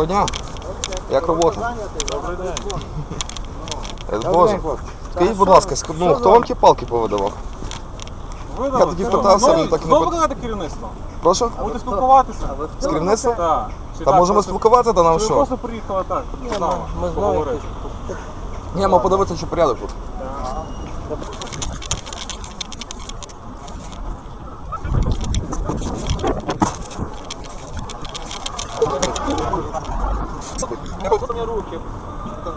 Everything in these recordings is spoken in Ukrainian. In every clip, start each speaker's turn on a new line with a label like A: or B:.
A: Доброго дня. Як робота?
B: Добрий день.
A: Боже. Скажіть, будь ласка, ну, хто вам ті палки повидавав?
B: Ви
A: Я тоді питався, він так і не
B: Знову
A: пит-
B: керівництво?
A: Прошу?
B: Будете спілкуватися?
A: З керівництвом?
B: Так.
A: Та можемо спілкуватися, та нам що?
B: просто приїхали так, з нами поговорити?
A: Ні, ми подивитися, чи порядок тут.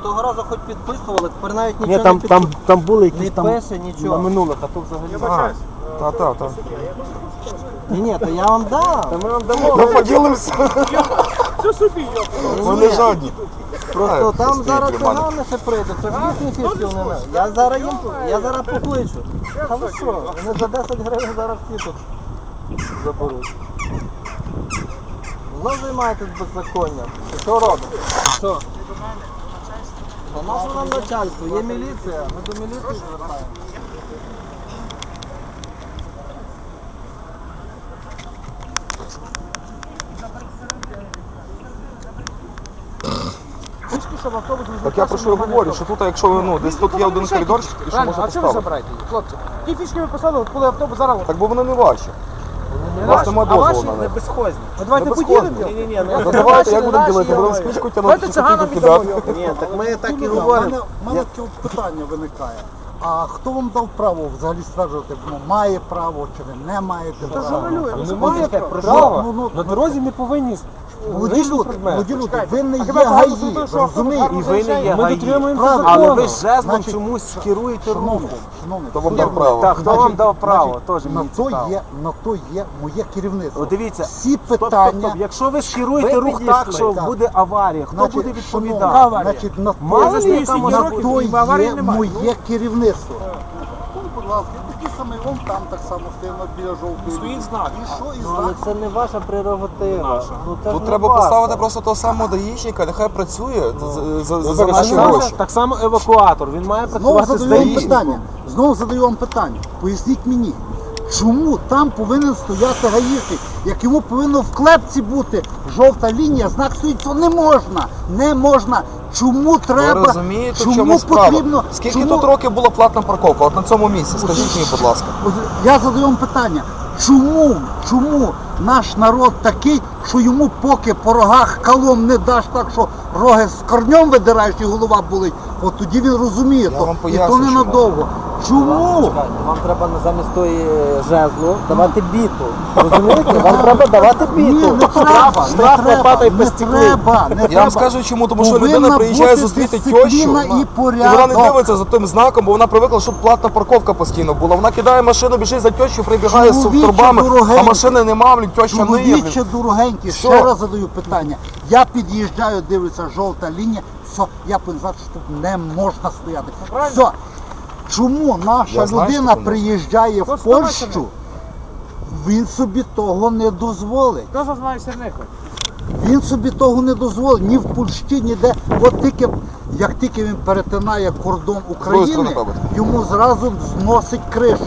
C: Того разу хоч підписували, тепер навіть
D: Ні,
C: нічого
D: там,
C: не,
D: там, там були
C: не
D: якісь там
C: пише,
D: на
C: нічого.
D: минулих, а то взагалі.
A: А, та, та, та.
C: Ні, ні, то я вам дам.
D: Та ми вам дамо.
A: Ну поділимося. Вони жодні.
C: Просто
A: А,
C: там зараз
A: мене.
C: цигани ще прийдуть, це ж їхні фішки вони не. Я зараз їм, я зараз покличу. Та ви що, вони за 10 гривень зараз всі тут заберуть. Знов займаєтесь беззаконням. Що робите? Що? Та наше нам начальство, є міліція, ми до міліції звертаємо.
A: Так я про що і говорю, що тут, якщо ви, ну, десь тут є один коридорчик, і що можна
E: а чого
A: поставити.
E: ви забираєте їх, хлопці? Ті фішки ви писали, коли автобус зараз.
A: Так бо вони не ваші. У вас
E: а ваші
A: дозволу на
D: Не
A: них.
D: безхозні.
E: Ну давайте поділимо.
A: безхозні.
D: Ні, ні, ні,
A: Ну давайте, як будемо ділити? Будемо спичку тягнути,
E: Давайте циганам
A: тут
E: віддамо
A: кидати?
E: його.
D: Ні, так ми так і
F: У
D: говоримо.
F: мене, у мене таке от питання виникає. А хто вам дав право взагалі стверджувати, ну, має право чи ви не маєте права?
E: Немає
F: Право? Ну, ну,
E: На дорозі не повинні
F: молоді люди, ви не є гаї,
E: що
F: розумієте?
D: І ви не є
E: Ми
D: гаї.
E: дотримуємося
F: Правильно.
D: Але ви жезлом
F: Значить,
D: чомусь керуєте рухом.
F: Шановний,
A: вам дав право?
D: Так, хто вам дав право? Теж
F: на
D: мені
F: то
D: цікаво.
F: є, на то є моє керівництво.
D: От дивіться,
F: Всі
D: стоп, стоп,
F: питання,
D: стоп. Якщо ви скеруєте рух так, що
F: так.
D: буде аварія, хто
F: значить,
D: буде
F: шановний,
D: відповідати?
F: Значить, на
D: Мало
F: то,
D: ли, яка може
F: на
D: бути,
F: то
E: аварії
F: є
E: немає.
F: моє керівництво. Будь ласка, такий самий вон там так само стоїть біля жовтої.
B: Стоїть знак.
F: І що, і
C: Ну, але
F: знак?
C: це не ваша прерогатива.
B: Наша.
C: Ну, це ж
A: Тут
C: не
A: треба
C: ваша.
A: поставити просто того самого даїшника, нехай працює за, за, за
D: Так
A: наші
D: само-
A: гроші.
D: Так само евакуатор, він має
F: Знову
D: працювати з
F: задаю вам
D: ДАІ.
F: питання. Знову задаю вам питання. Поясніть мені, чому там повинен стояти гаїшник, як йому повинно в клепці бути жовта лінія, знак стоїть, що не можна, не можна. Чому
A: Ви
F: треба?
A: розумієте, в
F: чому
A: чому справа?
F: потрібно?
A: Скільки
F: чому-
A: тут років була платна парковка? От на цьому місці, скажіть мені, будь ласка.
F: Я задаю вам питання. Чому, чому наш народ такий, що йому поки по рогах калом не даш так, що роги з корнем видираєш і голова болить, от тоді він розуміє,
A: Я
F: то,
A: вам
F: і то
A: поясню,
F: ненадовго. Чому?
C: Вам треба замість тої жезлу давати біту. Розумієте? Вам треба давати
F: Ні,
C: біту.
F: не треба,
D: штраф
F: не
D: не
F: треба,
D: падай по
F: не
D: стеклу.
F: треба, не
A: Я
F: треба.
A: вам скажу чому, тому що
F: Повинна
A: людина приїжджає
F: бути
A: зустріти
F: дисципліна і
A: і вона не
F: порядок.
A: дивиться за тим знаком, бо вона привикла, щоб платна парковка постійно була. Вона кидає машину, біжить за тещу, прибігає з
F: Чоловіче
A: турбами, а
F: дорогенький.
A: машини нема, блін, теща не є.
F: Чоловіче дорогенькі,
A: Все.
F: ще раз задаю питання. Я під'їжджаю, дивлюся, жовта лінія, все, я повинен знати, що тут не можна стояти. Все. Чому наша
A: Я знаю,
F: людина
A: що
F: приїжджає в
E: Просто
F: Польщу, він собі того не дозволить.
E: Хто зазнає сірника?
F: Він собі того не дозволить ні в Польщі, ніде. От тільки, як тільки він перетинає кордон України,
A: сторони,
F: йому зразу зносить кришу.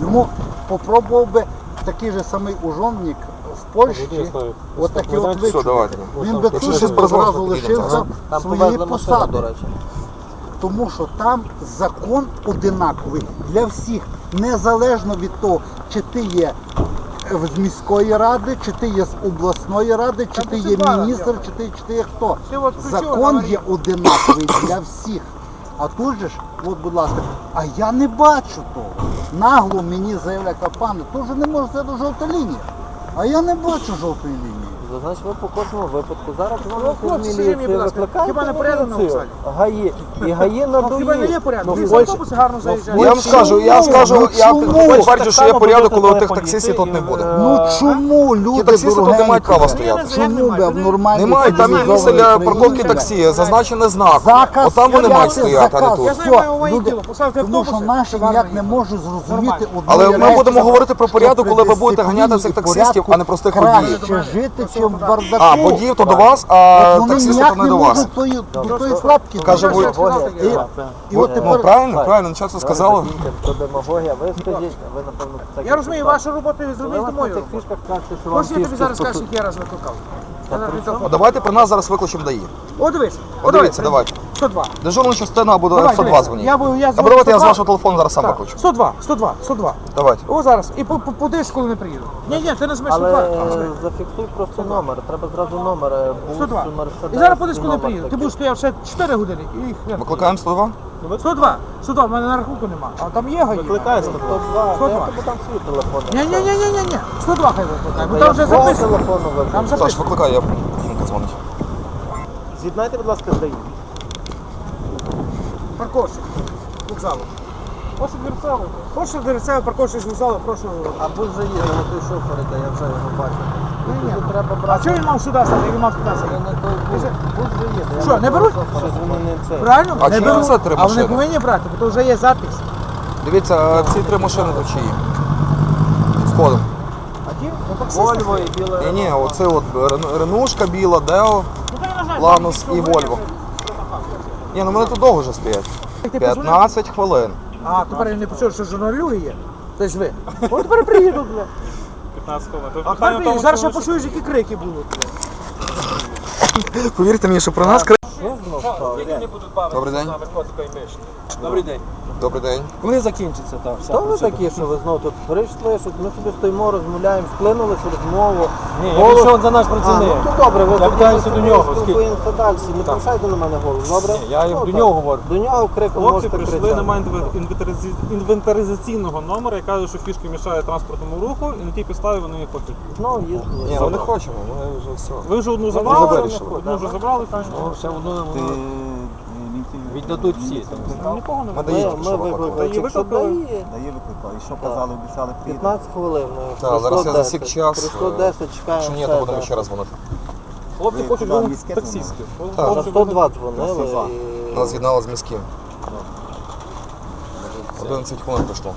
F: Йому попробував би такий же самий ужонник в Польщі, от такий от
A: Все,
F: вичув.
A: давайте.
F: Він би тут би зразу лишився
C: Там
F: своєї
C: повезли машину,
F: посади.
C: до речі.
F: Тому що там закон одинаковий для всіх, незалежно від того, чи ти є з міської ради, чи ти є з обласної ради, чи ти є міністр, чи ти, чи ти є хто. Закон є одинаковий для всіх. А тут же ж, от, будь ласка, а я не бачу того. Нагло мені заявляє, пане, то вже не може це до жовта лінія. А я не бачу жовтої лінії.
C: Ну, Значить, ви по кожному випадку зараз
E: Ну, хлопці, скажіть мені,
C: міліцію,
E: будь ласка, хіба не порядок на
C: міліцію,
E: вокзалі?
C: гаї, і гаї
E: Ну, хіба не є порядок?
C: Ну,
E: Всі
C: в
E: автобуси гарно заїжджають.
A: Я вам скажу, я скажу,
F: Ну,
A: я
F: чому?
A: підтверджую, що є порядок, коли у тих таксистів тут не буде.
F: Ну
D: е,
F: чому люди
A: Ті таксисти тут не мають права стояти.
F: Чому ви в нормальній
A: Немає, там є місце
F: цивілізованій
A: для парковки
F: країні
A: таксі, зазначене знак.
F: Заказ
A: Отам вони мають стояти, а не тут.
E: Я знаю,
F: люди-
E: тіло, поставити
F: Тому що
E: автобуси,
F: наші
E: гарно
F: ніяк не можуть зрозуміти
E: Нормально.
A: Але ми будемо говорити про порядок, коли ви будете ганяти цих таксистів, а не простих
F: краще
A: водіїв.
F: жити, чи в бардаку.
A: А, водіїв то до вас, а
F: вони
A: таксисти
F: ніяк
A: то не до вас.
F: можуть тої, до тої слабки.
A: Каже, ви-
F: І, і от
A: Ну
F: тепер
A: правильно, правильно, ну, часто сказали.
C: Це демагогія, ви скажіть, ви напевно.
E: Я розумію, вашу роботу
C: і
E: зробити
C: вас на
E: мою.
C: цих фішках кажете, що вам
E: Може, я тобі зараз скажу, скільки я раз викликав. Відтелефоную.
A: давайте при нас зараз викличемо ДАІ.
E: О, дивись.
A: О, дивіться, давайте.
E: 102.
A: Дежурну частину або
E: Давай,
A: 102
E: дивись.
A: дзвоніть.
E: Я я
A: Або
E: дзвоню
A: давайте я з
E: 102.
A: вашого телефону зараз сам
E: Так,
A: викличу.
E: 102, 102, 102.
A: Давайте.
E: О, зараз. І по- по- подивись, коли не приїду. Ні, ні, ти не змеш
C: Але
E: 102.
C: е, зафіксуй просто номер, треба зразу номер. е, бус,
E: 102.
C: Мерседес,
E: І зараз подивись, коли не
C: номер
E: приїду. Ти
C: такий.
E: будеш стояв ще 4 години і хрен.
A: Викликаємо 102?
E: 102, 102, в мене на рахунку нема. А там є гаї.
B: Викликай
C: 102,
E: 102.
C: я тобі там свій телефон.
E: Ні, ні, ні, ні, ні, ні. 102 хай викликає, бо там вже записано. Там
A: Саш,
E: записано.
A: викликай, я жінка дзвонить.
B: З'єднайте, будь ласка, з ДАІ.
E: Парковщик. Вокзалу. Прошу Дверцеву. Прошу Дверцеву, парковщик з вокзалу, прошу.
C: А будь вже є, на той шофер іде, я вже його бачив. Тут
E: А чого він мав сюди стати? Він мав сюди стати. Що, не беруть? Правильно?
A: А
E: не беруть.
A: це три
E: А вони
A: машини?
E: повинні брати, бо то вже є запис.
A: Дивіться, а ці три машини то чиї? Входом.
E: А ті? Ну, таксисти.
C: Вольво і біле.
A: Ні, ні, оце от Рен- Ренушка біла, Део,
E: Ну, то я нажав,
A: Ланус
E: там
A: і Вольво. Ні, ну вони тут довго вже стоять.
E: Ти позвонив?
A: 15 хвилин.
E: А, тепер я не почув, що журналює є. Тобто ви. От тепер приїду, бля.
B: 15 хвилин. То
E: А
B: питання тому,
E: Зараз
B: що
E: я почую, які крики будуть.
A: Повірте мені, що про нас
C: Що стало?
A: Добрий день.
D: Добрий день.
A: Добрий день.
D: Коли закінчиться та вся
C: Хто ви
D: процедура?
C: такі, що ви знову тут прийшли, що ми собі стоїмо, розмовляємо, вклинулись в розмову.
D: Ні, я
C: Голос-
D: прийшов за наш
C: А,
D: працівник.
C: ну то добре, ви
D: Я
C: тоді
D: питаюся
C: ми
D: до нього, скільки?
C: спілкуємося далі. Не повишайте на мене голос, добре?
D: Ні, я
C: Ну,
D: до
C: так.
D: нього говорю.
C: До нього криком
B: Хлопці
C: можете
B: прийшли,
C: кричати.
B: немає інвентаризі- інвентаризаційного номера і кажуть, що фішки мішають транспортному руху, і на тій підставі вони їх хочуть.
C: Знову їздили.
A: Ні, ми не хочемо, ми вже все.
B: Ви вже одну забрали,
A: вирішили.
B: одну вже забрали фішку.
D: Ну, ще одну віддадуть всі.
B: Ну, Нікого не
A: Ми
C: Ми, ми
A: що
C: викликали.
B: Та її
C: Якщо
B: викликали?
C: дає,
G: Дає. І що казали, обіцяли приїде?
C: 15 хвилин.
A: Так,
C: пройшло
A: зараз я
C: 10.
A: засік час,
C: Пройшло
A: е,
C: 10, чекаємо.
A: Якщо ні,
C: все,
A: то будемо
C: так.
A: ще раз дзвонити.
B: Хлопці
G: Ви
B: хочуть
G: туди
B: вам
G: міське
B: таксістів.
A: Так.
C: На 102 дзвонили.
G: 102.
C: і-
A: Нас з'єднали з міським. 11 хвилин пройшло.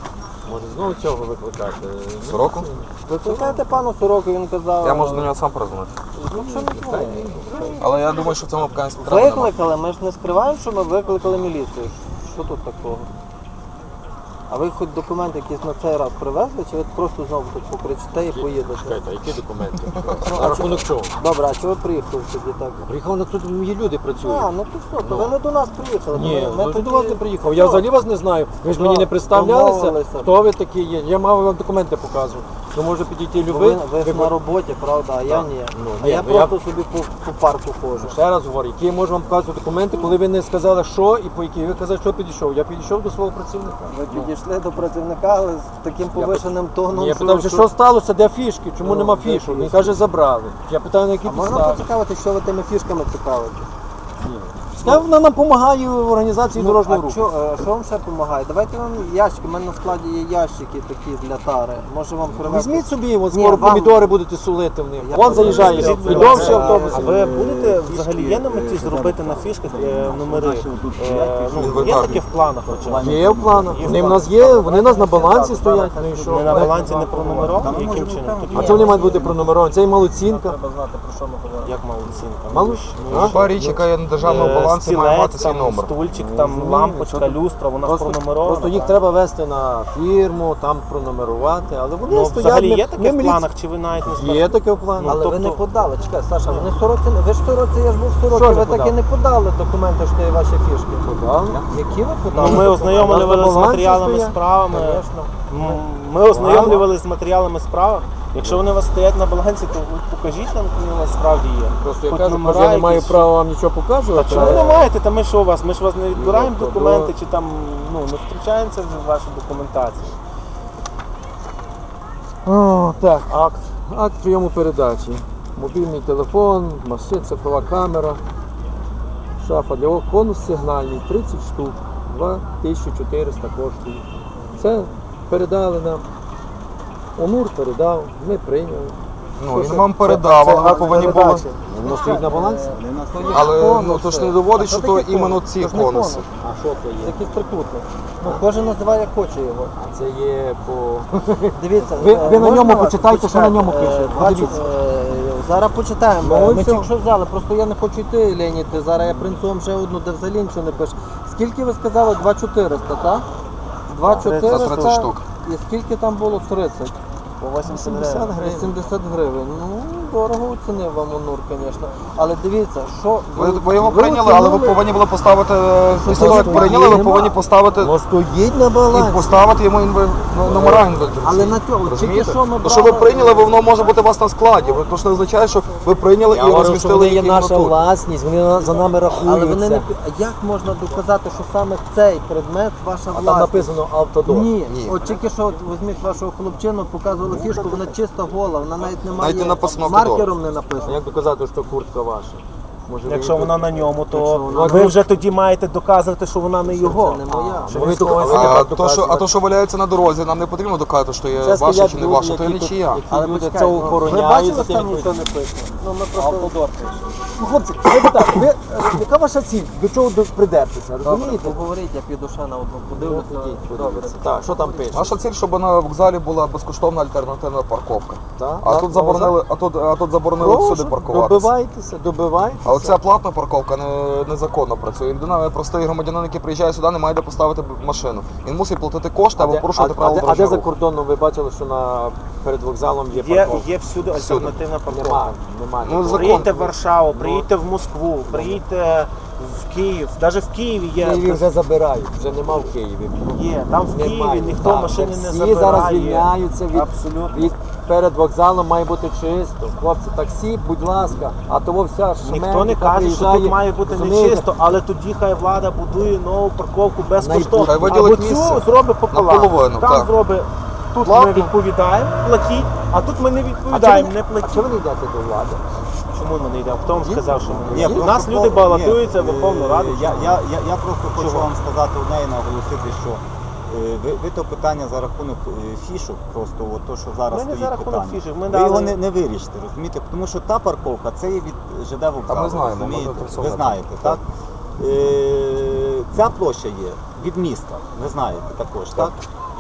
D: Може знову цього викликати.
A: Сороку?
C: Викликайте пану Сороку, він казав.
A: Я можу до нього сам перезвонити.
C: Ну, що не дзвонить?
A: Але я думаю, що в цьому треба.
C: Викликали, ми ж не скриваємо, що ми викликали міліцію. Що тут такого? А ви хоч документи якісь на цей раз привезли, чи ви просто знову тут покричите і поїдете?
D: Чекайте, які документи? На рахунок чого?
C: Добре, а чого ви приїхали тоді так?
D: Приїхав на тут мої люди працюють.
C: А, ну то все, то ви не до нас приїхали.
D: Ні,
C: ми тоді-
D: до вас не приїхав. Я взагалі вас не знаю. Ви ж мені не представлялися,
C: домовилися.
D: хто ви такі є. Я мав вам документи показувати. Ну може підійти
C: Бо
D: любий.
C: Ви, ви ж на роботі, правда, а я ні.
D: Ну,
C: а
D: ні,
C: я
D: ну, я-
C: просто собі по, по парку ходжу.
D: Ще раз говорю, які я можу вам показувати документи, коли ви не сказали, що і по якій. Ви казали, що підійшов. Я підійшов до свого працівника.
C: Ви підійшли до працівника, але з таким повишеним тоном.
D: Я питав, що,
C: що-
D: сталося, де фішки, чому
C: Ну,
D: нема
C: де
D: фішок. Він
C: фішки?
D: каже, забрали. Я питаю, на які
C: А можна
D: підстави.
C: поцікавити, що ви тими фішками цікавите?
D: Та Вона нам допомагає в організації дорожнього руху.
C: що, е, що вам ще допомагає? Давайте вам ящики, у мене на складі є ящики такі для тари. Може вам привезти?
D: Візьміть собі, от
C: Ні,
D: скоро
C: вам-
D: помідори будете сулити в них.
C: Я
D: Вон
C: просто-
D: заїжджає,
C: Я-
D: відовші автобуси.
H: А ви будете взагалі є на меті зробити на фішках е, номери? Е, ну, є таке в планах хоча б?
D: Є в планах. Вони в нас є, вони в нас на балансі стоять. Ну і що?
H: Не на балансі не пронумеровані? Яким чином?
D: А чому вони мають бути пронумеровані? Це і малоцінка.
H: як мало оцінка?
D: Малуш?
A: Люба річ, яка є на державному
H: Е,
A: має мати
H: Стілець,
A: свій
H: там,
A: номер.
H: стульчик, там лампочка, люстра, вона ж
D: Просто,
H: пронумерована.
D: просто їх треба вести на фірму, там пронумерувати, але вони
H: Ну,
D: стоять.
H: взагалі
D: ми-
H: є
D: ми
H: таке в
D: міліці-
H: планах, чи ви навіть не
D: Є
H: знаєте?
D: таке в планах.
C: Але ви
H: тобто-
C: не подали, чекай, Саша, ви не сороці, ви ж сороці, я ж був в
D: Що
C: сороці,
D: не
C: ви так і не подали документи, що це ваші фішки.
D: Подали.
C: Які ви подали?
H: Ну, ми ознайомлювалися з матеріалами справами.
C: Звісно.
H: М, Ми ознайомлювалися з матеріалами справи. Якщо вони у вас стоять на балансі, то ви покажіть нам, коли у вас справді є.
D: Просто я
H: Хоч
D: кажу,
H: номера
D: я не маю
H: якісь.
D: права вам нічого показувати.
H: Чому ви не маєте? Та ми що у вас? Ми ж вас не відбираємо
D: Ну,
H: документи чи там ну не втручаємося в вашу документацію.
D: О, так, акт. Акт прийому передачі. Мобільний телефон, машина, цифрова камера, шафа для ок- конус сигнальний, 30 штук, 2400 коштує. Це передали нам. Онур передав, ми прийняли.
A: Ну, він вам передав, але ви повинні були.
D: Воно стоїть на балансі?
A: Але ну, то ж не доводить, що то іменно ці конуси.
D: А що то
C: Це
D: є?
C: якийсь трикутник. Ну, кожен називає як хоче його.
D: А це є по.
C: Дивіться,
D: Ви-
C: е,
D: ви на
C: можна
D: ньому
C: вас?
D: почитайте, що на ньому пише.
C: е, бачу,
D: Подивіться.
C: е, Зараз почитаємо.
D: Ну,
C: Ми
D: все.
C: тільки що взяли, просто я не хочу йти, Леонід. Зараз я принесу вам ще одну, де взагалі нічого не пише. Скільки ви сказали? 2400, так? 2400
A: За 30 штук.
C: І скільки там було? 30.
H: По 80
C: 80
H: гривень.
C: гривень. 80 гривень. Ну, дорого оцінив вам Онур, звісно. Але дивіться, що
A: Ви, ви його прийняли, але ви
C: оцінили,
A: повинні були поставити. е, Після того, як прийняли, ви
C: Нема.
A: повинні поставити
C: Ну, стоїть на
A: і
C: балансі.
A: поставити йому інве- ну, номера інвентаризаційні.
C: Але на цьому, тільки що ми
A: То, що ви
C: брали-
A: прийняли, воно може бути у вас на складі. Ви- То, що не означає, що ви прийняли
D: Я
A: і
D: говорю, що
A: розмістили
D: вони є
A: їх
D: наша
A: тут.
D: власність, вони на- за нами рахуються.
C: Але вони не а як можна доказати, що саме цей предмет ваша
D: А
C: власність?
D: там написано автодор.
C: Ні.
A: Ні.
C: от тільки що от візьміть вашого хлопчину, показували фішку, вона чисто гола, вона навіть немає
A: Навіть не написано
C: маркером не написано.
D: як доказати, що куртка ваша? Може,
H: Якщо
D: ви-
H: вона на ньому, то
C: Якщо вона-
H: ви вже тоді маєте доказувати, що вона не його.
C: Це не моя.
H: Що він когось-
A: А
D: так
A: то, що, а то, що валяється на дорозі, нам не потрібно доказати, що є
D: Це
A: ваше
D: стоять
A: чи не
D: люди,
A: ваше, то є
D: які тут-
A: нічия.
D: які
C: Але
D: люди
C: почекайте,
D: це
C: ну,
D: охороняють.
C: Ви бачили,
D: за
C: що там
D: тим,
C: нічого не писано? Ну ми просто.
D: Ну, хлопці, ви так, ви, е, яка ваша ціль? До чого до- придертися?
C: Добре,
D: Розумієте?
C: поговоріть, я піду ще на одну подивлюся. Добре.
D: Так, що там пише?
A: Наша ціль, щоб на вокзалі була безкоштовна альтернативна парковка.
D: Так,
A: А
D: так,
A: тут заборонили, а тут, а тут заборонили всюди паркуватися.
D: Добивайтеся, добивайтеся.
A: Оця платна парковка не, незаконно працює. Людина, простий громадянин, який приїжджає сюди, не має де поставити машину. Він мусить платити кошти або порушувати
D: а,
A: правила
D: де, а де за
A: дорожнього руху.
D: кордоном ви бачили, що на перед вокзалом є
H: Є,
D: парковка?
H: є всюди альтернативна парковка.
D: Нема, нема.
A: Ну,
D: нікого.
A: закон.
H: Приїдьте в Варшаву, приїдьте в Москву, приїдьте в Київ. Навіть в Києві
D: В Києві
H: є.
D: вже забирають, вже нема в Києві.
H: Є, там в Києві ніхто
D: Так,
H: машини не
D: всі
H: забирає.
D: зараз звільняються від,
H: Абсолютно.
D: від перед вокзалом має бути чисто. Хлопці, таксі, будь ласка, а того вся шмерка
H: Ніхто не каже, що
D: приїжджає,
H: тут має бути
D: розумієте?
H: нечисто, але тоді хай влада будує нову парковку безкоштовно.
A: Хай виділить
H: Або
A: місце
H: цю зробить пополам.
A: наполовину,
H: Там
A: так.
H: зробить. Тут
A: Платно.
H: ми відповідаємо, платіть, а тут ми не
D: А
H: відповідаємо, не
D: А
H: платіть.
D: чого ви не йдете до влади?
H: Чому ми не йдемо? Хто вам сказав, що ми не йдемо? У
G: просто
H: нас люди
G: по-
H: балотуються в
G: ні,
H: Верховну
G: е,
H: Раду.
G: Я, я, я, я просто хочу вам сказати одне і наголосити, що ви, ви то питання за рахунок е, фішок, просто от то, що зараз
H: Ми не
G: стоїть
H: за рахунок
G: питання.
H: фішок, ми
G: ви
H: дали-
G: його не, не вирішите, розумієте? Тому що та парковка це є від ЖД вокзалу.
A: Та ми знаємо, ми
G: розумієте?
A: це
G: ви знаєте, так? Е, ця площа є від міста, ви знаєте також, так?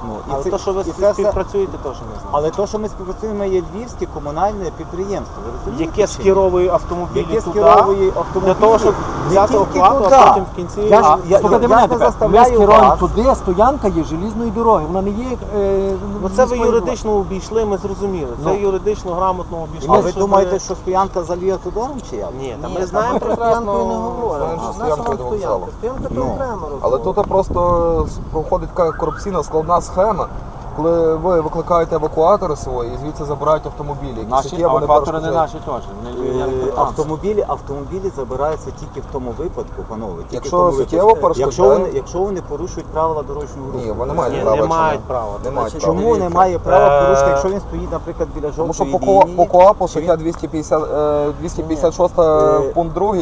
G: Ну, і
H: Але
G: це-
H: то, що ви
G: і це все-
H: співпрацюєте, теж не знаю.
G: Але то, що ми співпрацюємо, є львівське комунальне підприємство. Ви розумієте?
H: Яке
G: чи ні?
H: скеровує автомобілі
G: Яке
H: туди,
G: скеровує автомобілі
H: для того, щоб
G: не
H: взяти
G: тільки
H: оплату,
G: туди.
H: а потім в кінці...
G: Я ж-
H: А,
G: я-
D: Слухайте
G: я
D: мене
G: не
D: тепер. Ми
G: заставляю
D: скеруємо
G: вас.
D: туди, стоянка є желізної дороги. Вона не є. Е,
H: Ну це ви
D: міською
H: юридично обійшли, ми зрозуміли. Це
D: Ну.
H: юридично грамотно обійшли.
G: А ви
H: щоб-
G: думаєте, що стоянка за Львівтодором чи як?
H: Ні, та ми знаємо
C: ми про стоянку і не говоримо.
A: Знаємо, що
C: Наша
A: стоянка
C: вам стоянка. Стоянка то
G: Ну.
C: окремо
A: Але тут просто проходить така корупційна складна схема, коли ви викликаєте евакуатори свої і звідси забирають автомобілі. які
D: Наші
A: суттєво не
D: евакуатори не
A: перешкоджають.
D: наші теж.
G: Е. Автомобілі, автомобілі забираються тільки в тому випадку, панове. Тільки
A: Якщо
G: в тому
A: суттєво
G: випадку.
A: перешкоджає-
G: якщо вони, якщо вони порушують правила дорожнього руху.
A: Ні, вони мають
H: Ні,
A: права.
H: не
A: чи
H: мають права.
A: Не мають права.
G: Чому не має права
H: Е,
G: порушити, якщо він стоїть, наприклад, біля
A: Тому що
G: жовтої
A: по, ко-
G: лінії?
A: по КОАПу
G: чи він-
A: стаття 250, е, 256
G: Е,
A: пункт 2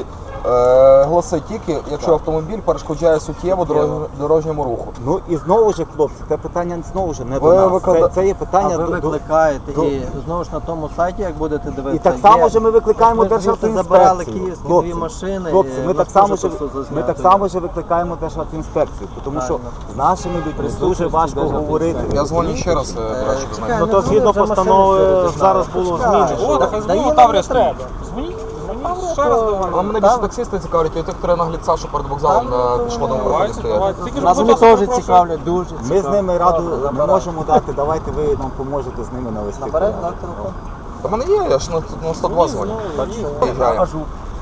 A: е, гласить тільки, якщо автомобіль перешкоджає суттєво дорож- дорожньому руху.
G: Ну і знову ж, хлопці, це питання знову ж не
A: Ви
G: до нас.
A: виклада-
G: Це, це є питання
C: А ви
G: до, до,
C: викликаєте
G: до-
C: і знову ж на тому сайті, як будете дивитися.
G: І так само ж ми викликаємо
C: Ми ж звідти
G: Державтоінспекцію.
C: забирали київські
G: Хлопці,
C: дві машини.
G: Хлопці,
C: і
G: ми так
C: нас
G: само
C: теж
G: ж
C: все
G: ми
C: зазнято
G: так само ж викликаємо Державтоінспекцію, тому що з нашими людьми дуже важко говорити.
A: Я дзвоню ще раз, е,
C: Е,
A: знаю.
H: Ну то згідно постанови зараз було
C: Почекай.
H: зміни,
E: О, так
C: Дає
E: Таврія
C: не.
E: Дзвоніть, дзвоніть, ще раз давай.
A: А мене більше таксисти цікавлять, і тих хто наглядця, що перед вокзалом на пішохідному переході стоять.
E: давайте. Тільки ж,
D: Нас вони теж цікавлять, дуже
G: Ми з ними раду не можемо дати. Давайте ви нам поможете з ними навести.
C: Наперед, на телефон.
A: Та в мене є, я ж на, на 102 дзвоню. Приїжджаю.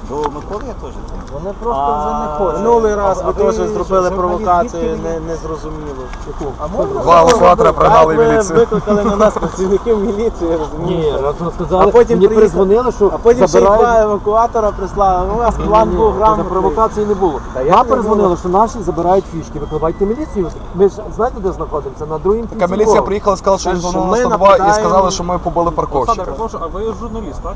G: До Миколи я теж.
C: Вони просто вже не хочуть.
H: Минулий раз
C: А-
H: ви теж зробили провокацію не- незрозумілу.
C: А можна
A: Два евакуатора прогнали
H: Так, ви
A: міліцію.
H: викликали на нас працівників міліції,
D: Ні,
H: розумієте?
D: сказали,
H: А потім
D: мені
H: приїхав-
D: перезвонили, що
H: А потім ще й
D: забирають-
H: два евакуатора прислали. У
D: Ні,
H: план
D: ні,
H: був грамотний.
D: провокації не було.
H: Та я
D: Нам
H: не
D: перезвонили, що наші забирають фішки. Викликайте міліцію. Ми ж знаєте, де знаходимося? На другому
A: Така міліція приїхала, сказала, що їх
H: Каже, що
A: на
H: ми
A: 102 і
H: нападаємо.
A: сказали, що ми побили
E: Олександр,
A: парковщика.
E: прошу, а ви журналіст, так?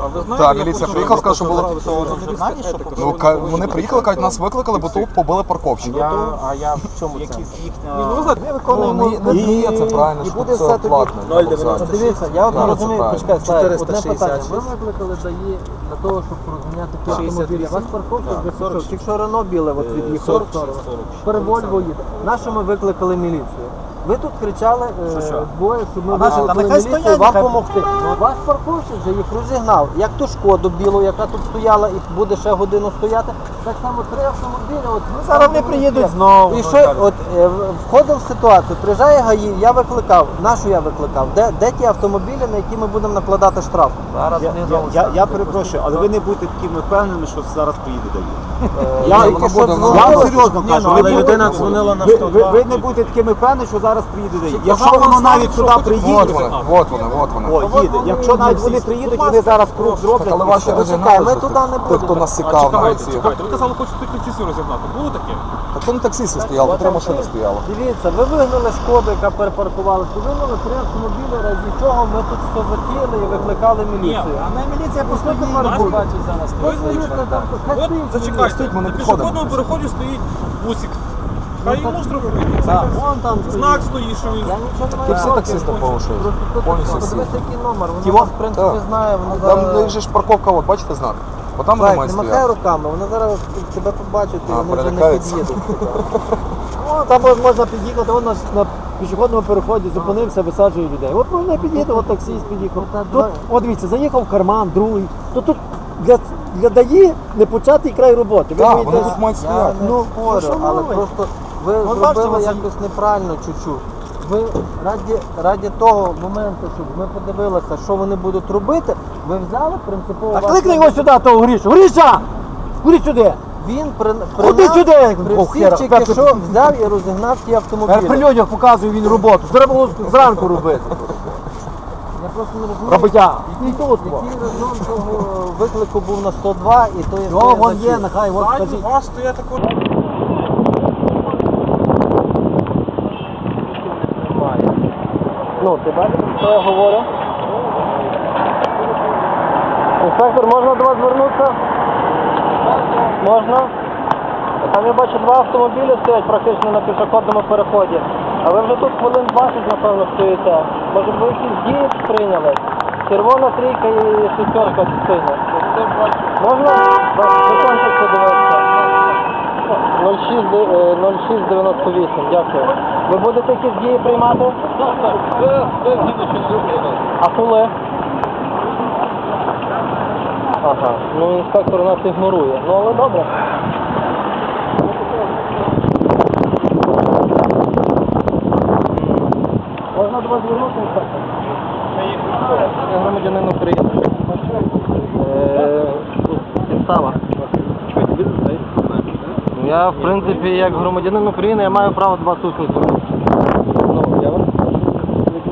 E: А ви знаєте,
A: Так, міліція приїхала, сказала, що було-
G: що
E: етика,
G: показали?
A: Ну, ка- вони приїхали, кажуть, нас викликали, бо тут побили парковщика.
H: Я, а я в чому це?
G: Якісь їхня...
E: ну ви
G: виконуємо
A: Ну, не- не
G: і-
A: діє це правильно,
G: і
A: що
G: буде
A: це
G: все тоді
A: платно. на
H: 0,90.
A: вокзалі.
C: Дивіться, я от не
A: Так,
C: розумію, почекай, Славік, одне
H: 466.
C: питання. Ви викликали ДАІ для того, щоб розміняти ті автомобілі. У вас парковка
H: Так,
C: де
H: 40.
C: Якщо Рено біле от від'їхало в
H: 40,
C: сторону,
H: 40.
C: їде. На що ми викликали міліцію? Ви тут кричали е,
G: що?
C: двоє, щоб ми
G: А наші- нехай
C: міліцію
G: стоять,
C: вам
G: нехай-
C: допомогти. Ваш парковщик вже їх розігнав. Як ту шкоду білу, яка тут стояла і буде ще годину стояти, так само три автомобілі. От,
G: Ну, зараз вони приїдуть знову.
C: І
G: ну,
C: що,
G: так.
C: от е, в- входив в ситуацію, приїжджає ГАІ, я викликав, нашу я викликав, де, де ті автомобілі, на які ми будемо накладати штраф?
G: Зараз я, я, я, я перепрошую, але ви не будете такими впевненими, що зараз поїде дають.
C: Е,
G: Я, я вам серйозно кажу,
I: ну,
G: ви,
I: але
G: будете-
I: людина дзвонила на
G: ви, ви,
I: 102.
G: ви не будете такими впевнені, що зараз приїде дають. Якщо воно
B: вам
G: навіть
B: сам,
G: сюди
B: що
A: От
G: приїде,
A: от вони, от вони.
G: о, їде. Якщо навіть вони приїдуть, вони зараз круг зроблять.
A: Але ваші розігнали
C: ми туди не
A: тих, хто
C: будемо.
A: нас
B: А
A: на
B: чекайте,
A: ці.
B: чекайте, ви казали, хочете таксістів розігнати. Було таке?
A: Так то не таксисти стояли, три машини стояло.
C: Дивіться, ви вигнали шкоду, яка перепаркувалася, ви вигнали три автомобілі, раді чого ми тут все затіяли і викликали міліцію.
G: А на міліція
C: там? Хай
B: От
C: стоїть
B: зачекайте,
A: Стоїть, ми не
B: на
A: підходимо.
B: пішохідному переході стоїть бусик. Хай йому штрафують.
C: Вон там.
B: Знак стоїть, що він.
A: Ти всі таксисти порушують. Повністю всі.
C: подивися, який номер. Вона
A: Тіво?
C: в принципі,
A: Так.
C: знає.
A: Там ну, же ж парковка, от бачите знак? Бо там вони
C: Так, не махай
A: стояти.
C: руками, вони зараз тебе побачать і
A: А,
C: вони вже не
A: перелякаються.
C: під'їдуть.
D: О, там можна під'їхати, он на, на пішохідному переході зупинився, висаджує людей. От можна під'їхати, от таксист під'їхав. Тут, от дивіться, заїхав в карман, другий. То тут для, для ДАІ не початий край роботи. Ви
A: Так,
D: боїтесь-
A: вони тут мають
C: Я
A: стояти.
C: не
D: Ну,
C: спорю,
D: що
C: але
D: ви?
C: просто ви
D: Вон бачите,
C: зробили
D: вас-
C: якось неправильно чуть-чуть. Ви раді, раді того моменту, щоб ми подивилися, що вони будуть робити, ви взяли принципово.
D: А кликни його сюди, того Грішу. Гріша! Куди сюди?
C: Він при, при
D: Ходи
C: нас,
D: сюди,
C: при
D: Бог
C: всіх
D: хера.
C: тільки що взяв і розігнав ті
D: Я при людях показую він роботу. Треба було зранку робити.
C: Я просто не розумію,
D: Роботя. Тут.
C: який резон того виклику був на 102 і то є.
D: О, вон є, нехай, от
B: Ззаді
D: скажіть.
B: вас стоять тако.
C: Ну, ти бачиш, що я говорю? Інспектор, можна до вас звернутися? Можна? Там я бачу два автомобілі стоять практично на пішохідному переході. А ви вже тут хвилин 20, напевно, стоїте. Може ви якісь дії прийняли? Червона трійка і шестерка синя. Можна? Викончик подивитися. 06, е, 0698, дякую. Ви будете якісь дії приймати? А коли? Ага, ну інспектор нас ігнорує. Ну але добре. Можна до вас звернутися, інспектор? Я громадянин України. Е, Підстава. Ну, Я, в принципі, як громадянин України, я маю право усно. Ну, я вам,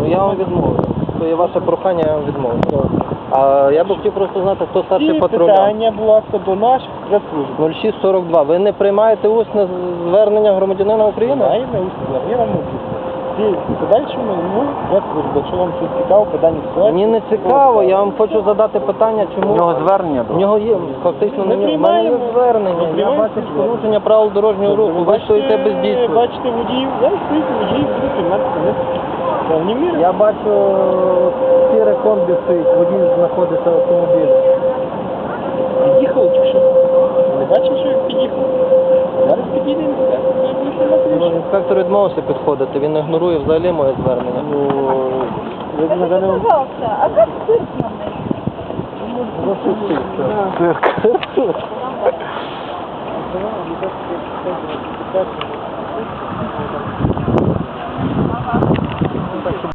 C: ну, я вам відмовлю. То є ваше прохання, я вам відмовлю. А я би хотів просто знати, хто старший патруля.
I: Питання, будь ласка, до наших спецслужб.
C: 0642. Ви не приймаєте усне звернення громадянина України?
I: Маємо усі я вам можу. В подальшому, ну, спецслужби, якщо вам щось цікаво, даній ситуації.
C: Мені не цікаво, я вам хочу задати питання, чому.
G: У нього звернення
C: В нього є фактично на
I: Ми
C: нього. в мене є
I: приймаємо.
C: звернення. Я
I: приймаємо
C: бачу порушення правил дорожнього руху. Ви стоїте без дійсно.
I: Бачите водіїв, я стою водіїв, буду приймати не міри.
C: Я бачу сіре комбі стоїть, водій знаходиться в автомобілі.
I: Під'їхав чи що? Не бачив, що як під'їхав? Зараз підійде інспектор, я буду знімати
C: Ну. Інспектор відмовився підходити, він ігнорує взагалі моє звернення.
I: Ну, я не знаю,
J: Пожалуйста, а как цирк надо?
C: Цирк.